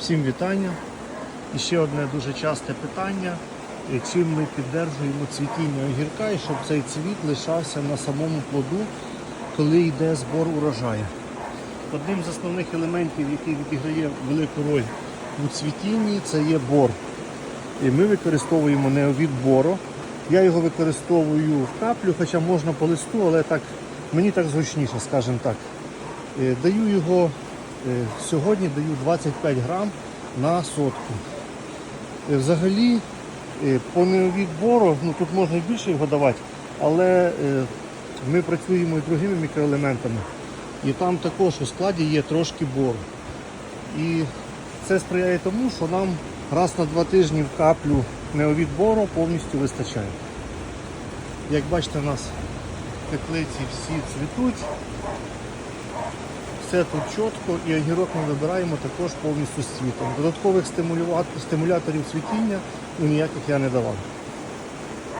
Всім вітання. І ще одне дуже часте питання. е, Чим ми піддержуємо цвітіння огірка і щоб цей цвіт лишався на самому плоду, коли йде збор урожаю. Одним з основних елементів, який відіграє велику роль у цвітінні, це є бор. І ми використовуємо неовід боро. Я його використовую в каплю, хоча можна по листу, але так, мені так зручніше, скажімо так. Е, Даю його сьогодні даю 25 грам на сотку. Е, Взагалі, е, по неовідбору, ну тут можна і більше його давати, але е, ми працюємо і другими мікроелементами. І там також у складі є трошки бору. І це сприяє тому, що нам раз на два тижні в каплю неовідбору повністю вистачає. Як бачите, у нас теплиці всі цвітуть. Все тут чітко і огірок ми вибираємо також повністю з цвітом. Додаткових стимуляторів цвітіння ну, ніяких я не давав.